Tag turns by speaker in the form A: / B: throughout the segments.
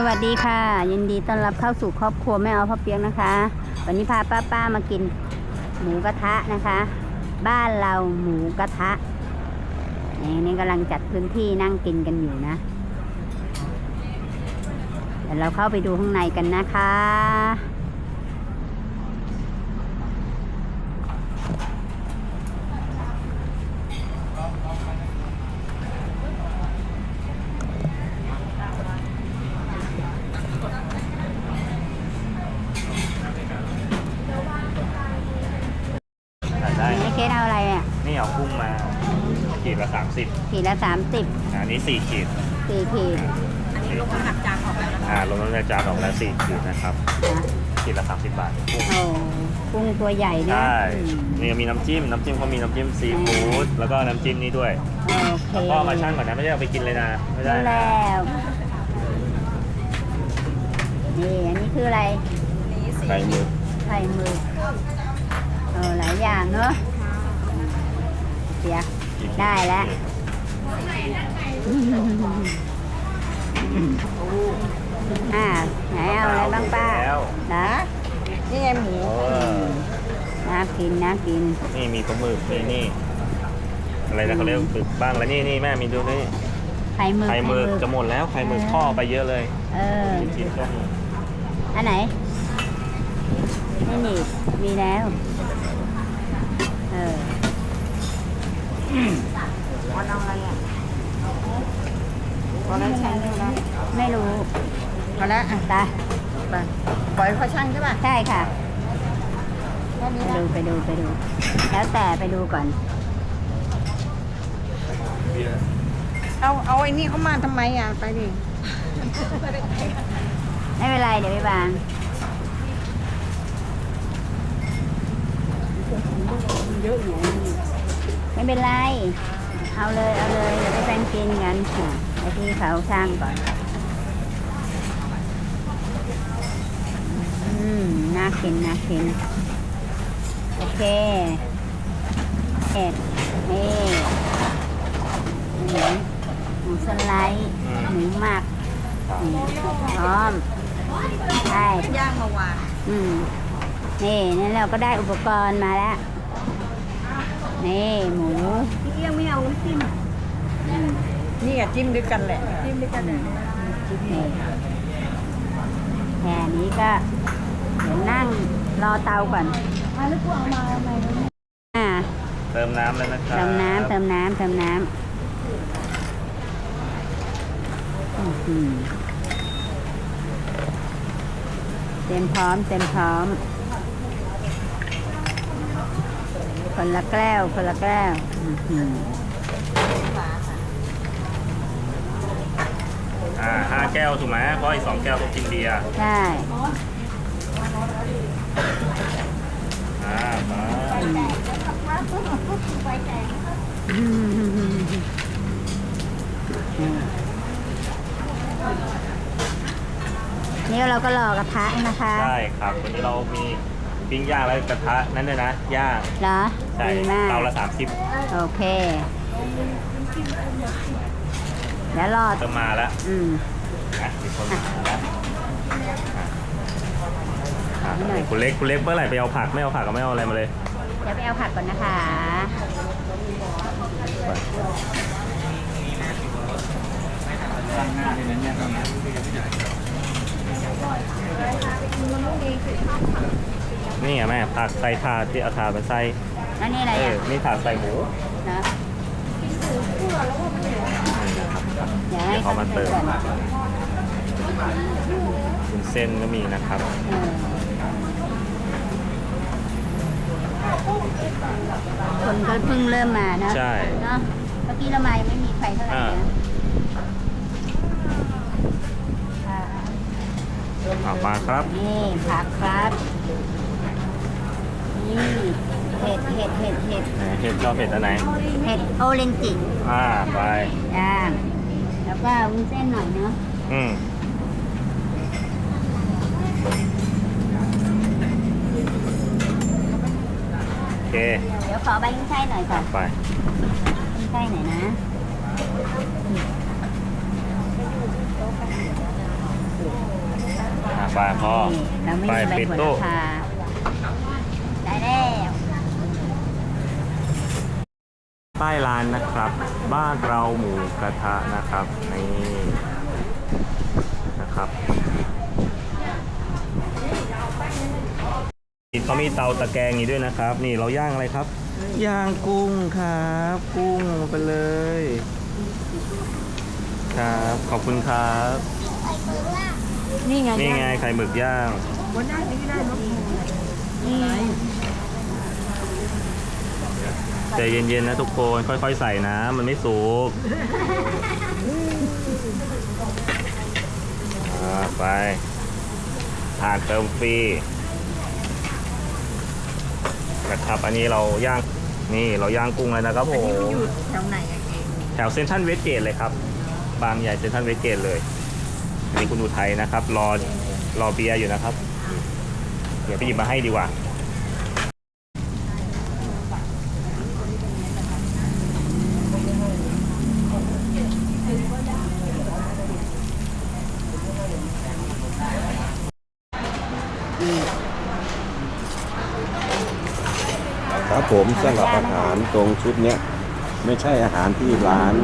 A: สวัสดีค่ะ ยินดีต้อนรับเข้าสู่ครอบครัวแม่เอาพ่อเปียกนะคะ วันนี้พาป้าป้าๆมากินหมูกระทะนะคะ บ้านเราหมูกระทะนี่นี่กำลังจัดพื้นที่นั่งกินกันอยู่นะเดี๋ยวเราเข้าไปดูข้างในกันนะคะ
B: ได้
A: นี่ เคสเอาอะไรอะ
B: นี่เอากุ้งมาขีดละสามสิบ
A: ขีดละสามสิบ
B: อันนี้สี่ขีด
A: สี่ขีด
C: อันนี้ลงน้ำหนักจานออกแล้วนะคะ
B: อ่าลงน้ำหนักจานออกแล้วสี่ขีดนะครับ
A: นะ
B: ขีดละสามสิบบาทกุ้ง
A: โอ้กุ้งตัวใหญ่นะ
B: ใช่
A: อืม
B: นี่มีน้ำจิ้มน้ำจิ้มเขามีน้ำจิ้มซีฟู้ดแล้วก็น้ำจิ้มนี้ด้วย
A: โอเค
B: แล้วก็เอามาชั่งก่อนนะไม่ได้เอาไปกินเลยนะไม่ได้
A: รู้
B: นะ
A: แล้วนี่อันนี้คืออะไร
C: นี้สี
B: ไข่หมึก
A: ไข่หมึกเออหลายอย่างเนอะ เสียได้แล้วอ่าไหนเอาอะไรบ้างป้า
B: แล้ว
A: นะ
C: นี่ไงหมู
B: เออ
A: น่ากินน่ากิน
B: นี่มีปลาหมึกนี่นี่ อะไรนะเขาเรียกปึกบ้างแล้วนี่นี่แม่มีดูนี่
A: ไข่หมึก
B: ไข่หมึกจะหมดแล้วไข่หมึกพ่อไปเยอะเลย
A: เออ
B: ชิ้นๆก็มี
A: อันไหนไม่หนีบมีแล้ว เออ
C: วันเอาอะไรอะพอแล้วช่างใช่ไหม
A: ไม่รู้
C: พอแล้วอะ
A: ตา
C: ไปปล่อยเขาช่างใช่ป่ะ
A: ใช่ค่ะ
C: แค่นี้
A: ไป
C: นะ
A: ดูไปดูไปดู แล้วแต่ไปดูก่อน
C: เอาเอาไอ้นี่เขามาทำไมอะ ไปดิ
A: ไม่เป็นไรเดี๋ยวไปบางไม่เป็นไร เอาเลยเอาเลยเดี๋ยวไปแบ่งกินกันค่ะไอ้ที่เขาช่างก่อน อืมน่ากินน่ากินโอเคเอ็ดนี่หมูหมูสไลด์หมูหมักอืมพร้อมใช่
C: ย่างมาวาง
A: อืมนี่นี่เราก็ได้อุปกรณ์มาแล้ว นี่หมู
C: พี่เอี้ยงไม่เอาน้ำจิ้มนี่อะจิ้มด้วยกันแหละ จิ้มด้วยกันเลย
A: นี่แค่นี้ก็เดี๋ยวนั่งรอเตาก่อนมาแล้วกูเอามาเอามาอ่า
B: เติมน้ำแล้วนะครับ
A: เติมน้ำเติมน้ำเติมน้ำอื้อหือเต็มพร้อมเต็มพร้อม คนละแก้ว คนละแก้วอื้อหือ
B: อ่าห้าแก้วถูกไหมเพราะอีกสองแก้วต้องกินเบียร์
A: ใช่
B: อ่ามา
A: อื้อหือนี่เราก็รอกระทะนะคะ
B: ใช่ครับ วันนี้เรามี ปิ้งย่างแล้วกระทะนั่นเลยนะย่าง
A: เหรอ
B: ใช่
A: ดีมาก
B: เตาละสามสิบ
A: โอเค เดี๋ยวรอ
B: จะมาแล้ว
A: อืม
B: นะมีคนมาแล้วอะอะคุณเล็กคุณเล็กเมื่อไหร่ไปเอาผักไม่เอาผักก็ไม่เอาอะไรมาเลย
A: เดี๋ยวไปเอาผักก่อนนะคะ
B: นี่ไงแม่ผักใส่ถาดที่เอาถาดมาใส่
A: แล้วนี่อะไร
B: เออ
A: อะ
B: นี่ถาดใส่หมู
A: เนอะ
B: นี่นะครับ
A: เดี๋ยวให้
B: เดี๋ยวเขามาเติม
A: ก่อน
B: คุณเส้นก็มีนะครับ
A: เออคนก็เพิ่งเริ่มมาเนอะ
B: ใช่
A: เนาะเมื่อกี้เรามายังไม่มีใครเท่าไหร่
B: อ่า
A: นะค่ะ
B: เอามาครับ
A: นี่ผักครับ นี่เห็ดเห็ดเห็ดเห็ด
B: ไหนเห็ดชอบเห็ดอันไหน
A: เห็ดโอเรนจิ
B: อ่าไป
A: ย่างแล้วก็วุ้นเส้นหน่อยเนาะ
B: อืมโอเค
A: เดี๋ยวขอใบกุ้งไช่หน่อยค่ะ
B: ไป
A: กุ้งไช่หน่อยนะ
B: ไปพ่อ
A: นี่เราไม่
B: ไป
A: มีใบ
B: ปิด
A: โห
B: ตู้
A: ระพาได้แล้ว
B: ป้ายร้านนะครับ บ้านเราหมูกระทะนะครับนี่นะครับเขามีเตาตะแกรงนี้ด้วยนะครับ นี่เราย่างอะไรครับย่างกุ้งครับ กุ้งไปเลย ครับ ขอบคุณครับ
C: นี่ไง
B: นี่ไงไข่หมึกย่าง
C: บนหน้านี้ก็ได้เนอะ
B: ใจเย็นๆนะทุกคนค่อยๆใส่นะ มันไม่สุกอ่าไปผ่านเติมฟรีนะครับอันนี้เราย่างนี่เราย่างกุ้งเลยนะครับผม
C: อยู่แถวไหนอะเอง
B: แถวเซนทรัลเวสเกตเลยครับ บางใหญ่เซนทรัลเวสเกตเลยอันนี้คุณอุทัยนะครับ รอรอเบียร์อยู่นะครับ เดี๋ยวไปหยิบมาให้ดีกว่า
D: ครับผมสำหรับอาหารตรงชุดเนี้ยไม่ใช่อาหารที่ร้าน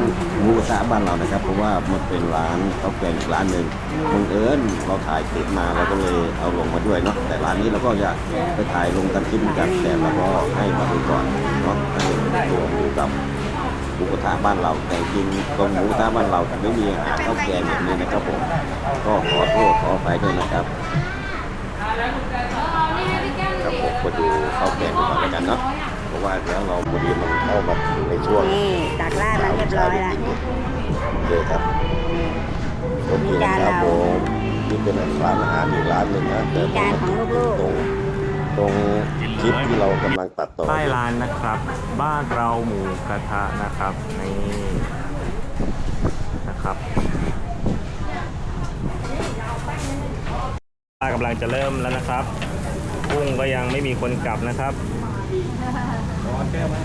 D: หมูกระบ้านเรานะครับ เพราะว่ามันเป็นร้านข้าวแกงอีกร้านหนึ่งบังเอิญเราถ่ายคลิปมาเราก็เลยเอาลงมาด้วยเนาะแต่ร้านนี้เราก็จะไปถ่ายลงกันคลิปกันแต่เราก็ให้มาดูก่อนเนาะให้ตัวหมูกับหมูกระทะบ้านเราแต่จริงตรงหมูกระทะบ้านเราไม่มีอาหารข้าวแกงแบบนี้นะครับผมก็ขอโทษขออภัยด้วยนะครับครับผมมาดูข้าวแกงก่อน กันเนาะเพราะว่าแล้วเราพอดีมันเข้ามาในช่วง
A: นี่ตักราดมาเรียบร้อยแล้ว
D: โอเคครับโอเคนะครับผมนี่เป็นร้านอาหารอีกร้านหนึ่งนะแต่
A: จานของลูกๆ
D: ตรงตรงคลิปที่เรากำลังตัดต่อ
B: ป้ายร้านนะครับ บ้านเราหมูกระทะนะครับนี่นะครับป้ากำลังจะเริ่มแล้วนะครับกุ้งก็ยังไม่มีคนกลับนะครับ
C: เร้อนแก้วไหม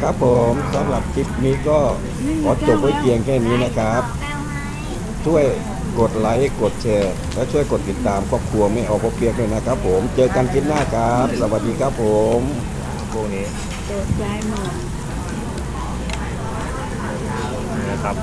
D: ครับผมสำหรับคลิปนี้ก็ขอจบไว้เพียงแค่นี้นะครับ ช่วยกดไลค์กดแชร์ และช่วยกดติดตามครอบครัวไม่ออาพบเพียงด้วยนะครับ ผมเจอกันคลิปหน้าครับ สวัสดีครับผม
B: พวนี้
A: นะครับ